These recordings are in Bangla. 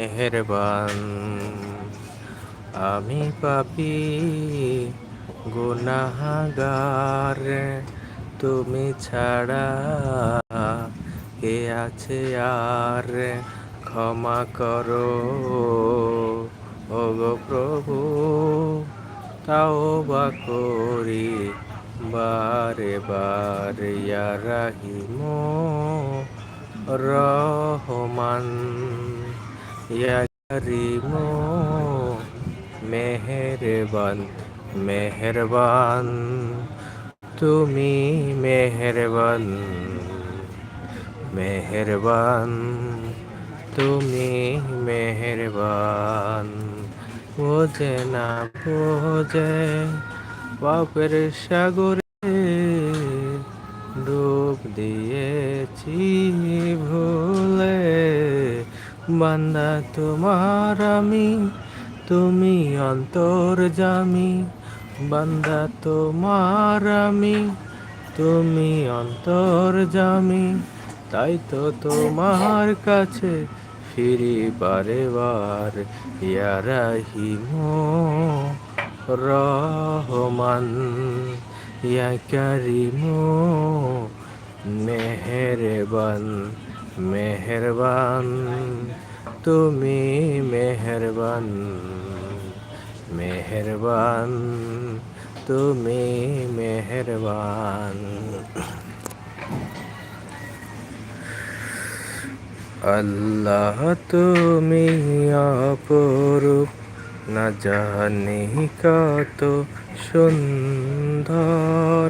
মেহেরবান। আমি পাপি, গুনাহাগার। তুমি ছাড়া কে আছে আর? ক্ষমা করো ও গো প্রভু। তাও বা করি বারে বারে, ইয়া রাহিমো রহমান। ইয়া করিমো মেহেরবান মেহেরবান, তুমি মেহেরবান মেহেরবান, তুমি মেহেরবান। বোঝে না, বোঝে বাপের সাগরে ডুব দিয়েছি। বান্দা, তোমার আমি, তুমি অন্তর জামি। বান্দা, তোমার আমি, তুমি অন্তর জামি। তাই তো তোমার কাছে ফিরি বারে বার ইয়া রাহিমো রহমান ইয়া করিমো মেহেরবান মেহেরবান। তুমি মেহরবান মেহরবান, তুমি মেহরবান। আল্লাহ তুমি অপরূপ, না জানি কত সুন্দর।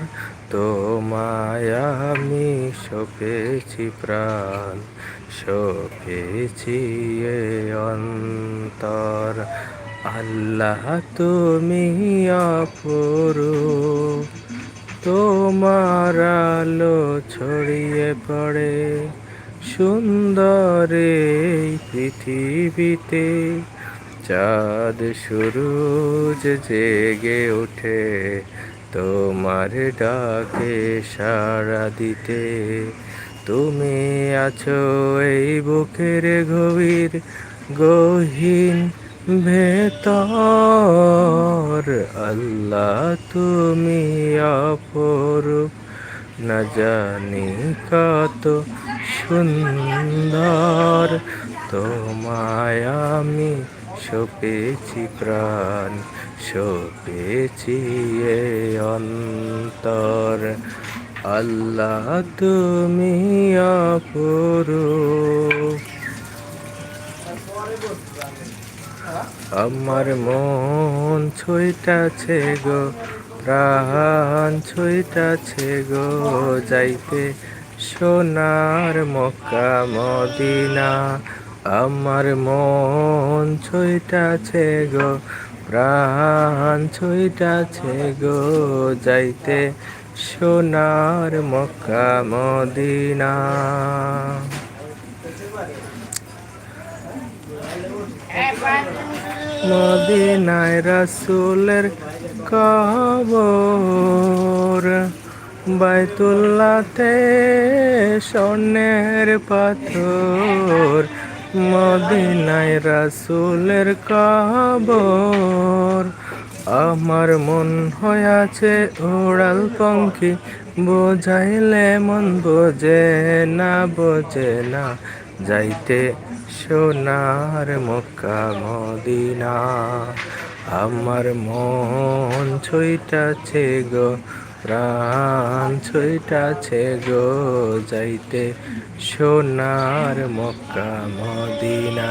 তোমায় আমি সপেছি প্রাণ সপেছি এ অন্তর, আল্লাহ তুমি অপরূপ। তোমার আলো ছড়িয়ে পড়ে সুন্দর পৃথিবীতে। চাঁদ সূরজ জেগে ওঠে তোমার ডাকে সাড়া দিতে। তুমি আছো এই বুকের গভীর গহীন ভেতর। আল্লাহ তুমি অপরূপ। না জানি কত সুন্দর। তোমায় আমি সপেছি প্রাণ, সপেছি অন্তর। আল্লাহ তুমি আমার মন ছুইটাছে গো, প্রাণ ছুইটাছে গো, যাইতে সোনার মক্কা মদিনা। আমার মন ছুইটাছে গো, প্রাণ ছুইটাছে গো, যাইতে সোনার মক্কা মদিনা। মদিনায় রাসুলের কবর বাইতুল্লাতে স্বর্ণের পাথর। মদিনায় রাসুলের কবর আমার মন হয়াছে ওড়াল পঙ্খী। বোঝাইলে মন বোঝে না বোঝে না। যাইতে সোনার মক্কা মদিনা। আমার মন ছইটাছে গো, প্রাণ ছইটাছে গো। যাইতে সোনার মক্কা মদিনা।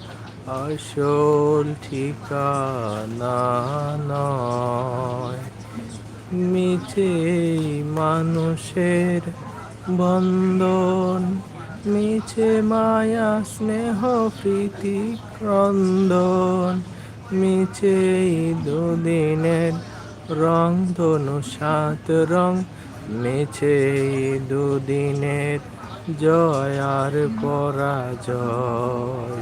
আসল ঠিকানা নয়। মিছে মানুষের বন্ধন মিছে মায়া, স্নেহ, প্রীতি, ক্রন্দন মিছে দুদিনের রং, ধনু সাত রং মিছে দুদিনের জয় আর পরাজয়।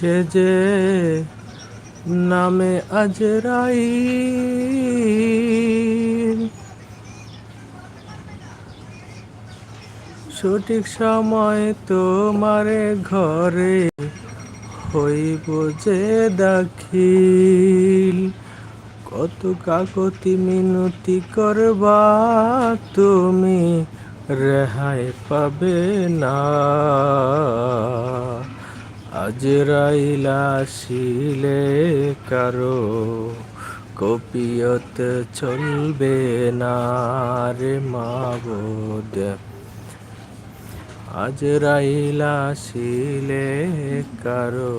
সে যে নামে আজরাই সঠিক সময় তোমারে ঘরে হইব যে দাখিল। কত কাকতি মিনতি করবা তুমি, রেহাই পাবে না। আজ রাইলা শিলে কারও কপিয়ত চলবে না রে মাবুদ। আজ রাইলা শিলে কারও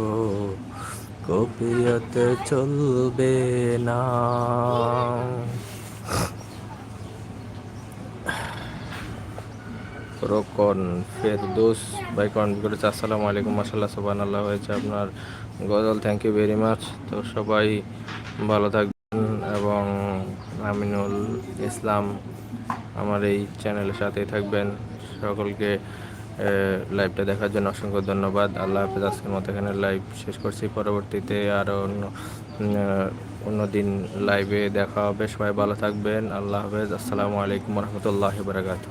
কপিয়ত চলবে না। রকন ফেরদোস ভাই, কমেন্ট করেছে আসসালামু আলাইকুম মাসাল্লাহ সুবান আল্লাহ হয়েছে আপনার গজল। থ্যাংক ইউ ভেরি মাচ তো সবাই ভালো থাকবেন এবং আমিনুল ইসলাম আমার এই চ্যানেলের সাথেই থাকবেন। সকলকে লাইভটা দেখার জন্য অসংখ্য ধন্যবাদ। আল্লাহ হাফেজ। আজকের মতো এখানে লাইভ শেষ করছি। পরবর্তীতে আরও অন্য অন্য দিন লাইভে দেখা হবে। সবাই ভালো থাকবেন। আল্লাহ হাফেজ। আসসালামু আলাইকুম রহমতুল্লাহ বারাকাতু